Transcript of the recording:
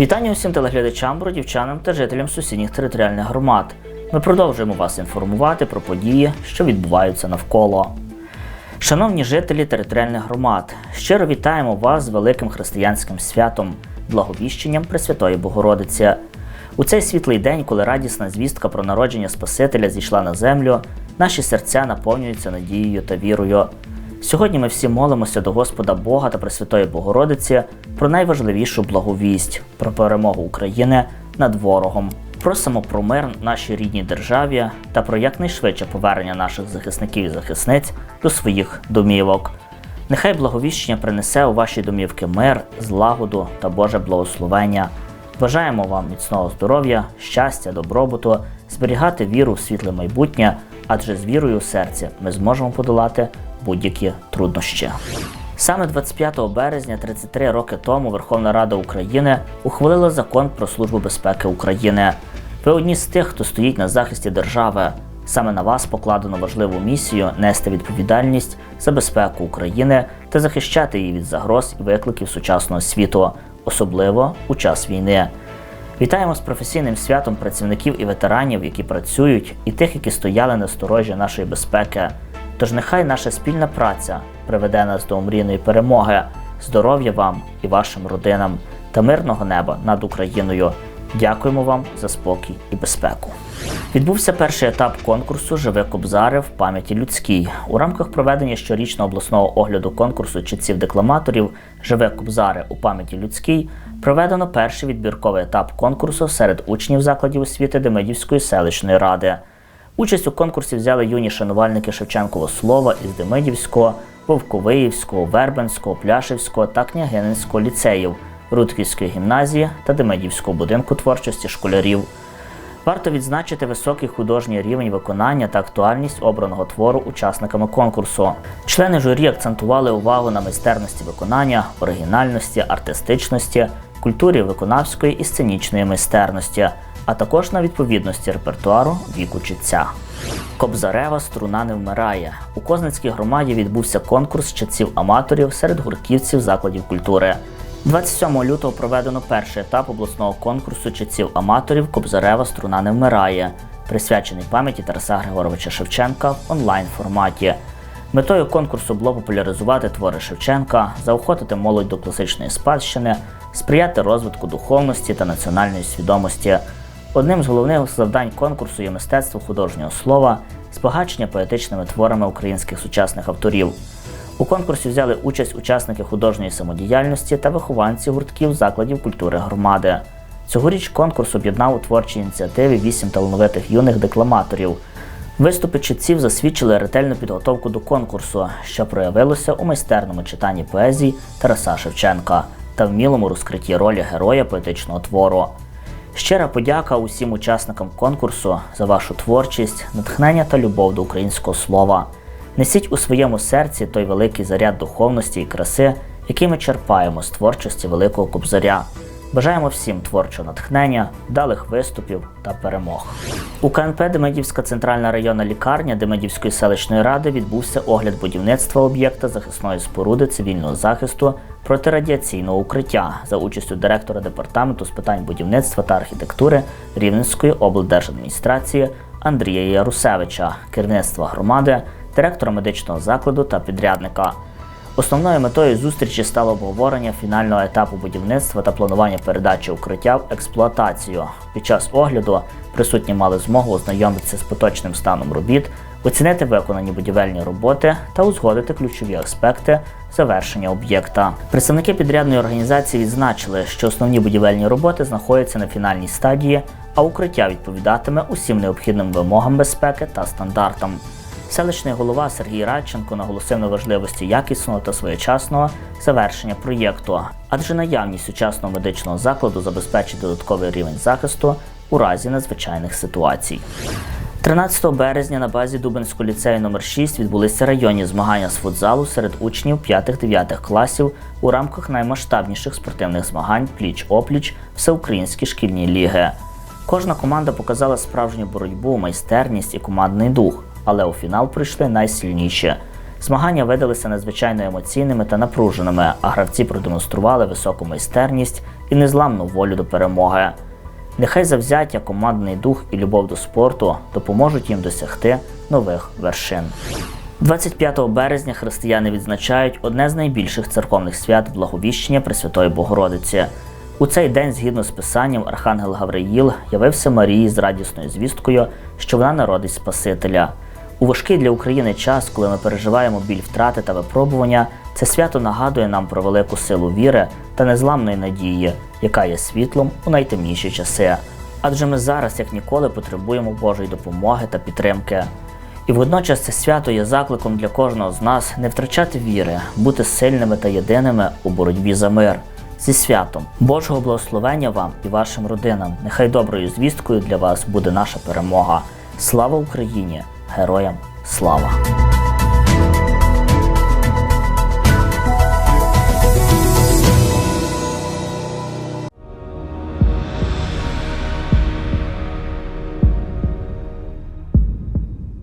Вітання усім телеглядачам, бродівчанам та жителям сусідніх територіальних громад. Ми продовжуємо вас інформувати про події, що відбуваються навколо. Шановні жителі територіальних громад, щиро вітаємо вас з великим християнським святом, благовіщенням Пресвятої Богородиці. У цей світлий день, коли радісна звістка про народження Спасителя зійшла на землю, наші серця наповнюються надією та вірою. Сьогодні ми всі молимося до Господа Бога та Пресвятої Богородиці про найважливішу благовість про перемогу України над ворогом. Просимо про мир нашій рідній державі та про якнайшвидше повернення наших захисників і захисниць до своїх домівок. Нехай благовіщення принесе у ваші домівки мир, злагоду та Боже благословення. Бажаємо вам міцного здоров'я, щастя, добробуту, зберігати віру в світле майбутнє, адже з вірою у серці ми зможемо подолати будь-які труднощі. Саме 25 березня, 33 роки тому, Верховна Рада України ухвалила закон про Службу безпеки України. Ви одні з тих, хто стоїть на захисті держави. Саме на вас покладено важливу місію нести відповідальність за безпеку України та захищати її від загроз і викликів сучасного світу, особливо у час війни. Вітаємо з професійним святом працівників і ветеранів, які працюють, і тих, які стояли на сторожі нашої безпеки. Тож нехай наша спільна праця приведе нас до омрійної перемоги, здоров'я вам і вашим родинам та мирного неба над Україною. Дякуємо вам за спокій і безпеку. Відбувся перший етап конкурсу Живе Кобзари в пам'яті людській. У рамках проведення щорічного обласного огляду конкурсу читців декламаторів Живе Кобзари у пам'яті людській проведено перший відбірковий етап конкурсу серед учнів закладів освіти Демидівської селищної ради. Участь у конкурсі взяли юні шанувальники Шевченкового слова із Демидівського, Вовковиївського, Вербенського, Пляшівського та Княгининського ліцеїв, Рудківської гімназії та Демидівського будинку творчості школярів. Варто відзначити високий художній рівень виконання та актуальність обраного твору учасниками конкурсу. Члени журі акцентували увагу на майстерності виконання, оригінальності, артистичності, культурі виконавської і сценічної майстерності, а також на відповідності репертуару віку читця. Кобзарева струна не вмирає. У Козницькій громаді відбувся конкурс читців аматорів серед гуртківців закладів культури. 27 лютого проведено перший етап обласного конкурсу читців аматорів Кобзарева струна не вмирає, присвячений пам'яті Тараса Григоровича Шевченка в онлайн форматі. Метою конкурсу було популяризувати твори Шевченка, заохотити молодь до класичної спадщини, сприяти розвитку духовності та національної свідомості. Одним з головних завдань конкурсу є мистецтво художнього слова, збагачення поетичними творами українських сучасних авторів. У конкурсі взяли участь учасники художньої самодіяльності та вихованці гуртків закладів культури громади. Цьогоріч конкурс об'єднав у творчій ініціативі вісім талановитих юних декламаторів. Виступи читців засвідчили ретельну підготовку до конкурсу, що проявилося у майстерному читанні поезії Тараса Шевченка та вмілому розкритті ролі героя поетичного твору. Щира подяка усім учасникам конкурсу за вашу творчість, натхнення та любов до українського слова. Несіть у своєму серці той великий заряд духовності і краси, який ми черпаємо з творчості Великого Кобзаря. Бажаємо всім творчого натхнення, вдалих виступів та перемог. У КНП Демидівська центральна районна лікарня Демидівської селищної ради відбувся огляд будівництва об'єкта захисної споруди цивільного захисту протирадіаційного укриття за участю директора департаменту з питань будівництва та архітектури Рівненської облдержадміністрації Андрія Ярусевича, керівництва громади, директора медичного закладу та підрядника. Основною метою зустрічі стало обговорення фінального етапу будівництва та планування передачі укриття в експлуатацію. Під час огляду присутні мали змогу ознайомитися з поточним станом робіт, оцінити виконані будівельні роботи та узгодити ключові аспекти завершення об'єкта. Представники підрядної організації відзначили, що основні будівельні роботи знаходяться на фінальній стадії, а укриття відповідатиме усім необхідним вимогам безпеки та стандартам. Селищний голова Сергій Радченко наголосив на важливості якісного та своєчасного завершення проєкту, адже наявність сучасного медичного закладу забезпечить додатковий рівень захисту у разі надзвичайних ситуацій. 13 березня на базі Дубинського ліцею номер 6 відбулися районні змагання з футзалу серед учнів 5-9 класів у рамках наймасштабніших спортивних змагань пліч-опліч Всеукраїнські шкільні ліги. Кожна команда показала справжню боротьбу, майстерність і командний дух але у фінал прийшли найсильніші. Змагання видалися надзвичайно емоційними та напруженими, а гравці продемонстрували високу майстерність і незламну волю до перемоги. Нехай завзяття, командний дух і любов до спорту допоможуть їм досягти нових вершин. 25 березня християни відзначають одне з найбільших церковних свят Благовіщення Пресвятої Богородиці. У цей день, згідно з писанням, Архангел Гавриїл явився Марії з радісною звісткою, що вона народить Спасителя. У важкий для України час, коли ми переживаємо біль втрати та випробування, це свято нагадує нам про велику силу віри та незламної надії, яка є світлом у найтемніші часи. Адже ми зараз, як ніколи, потребуємо Божої допомоги та підтримки. І водночас це свято є закликом для кожного з нас не втрачати віри, бути сильними та єдиними у боротьбі за мир. Зі святом Божого благословення вам і вашим родинам. Нехай доброю звісткою для вас буде наша перемога. Слава Україні! Героям слава!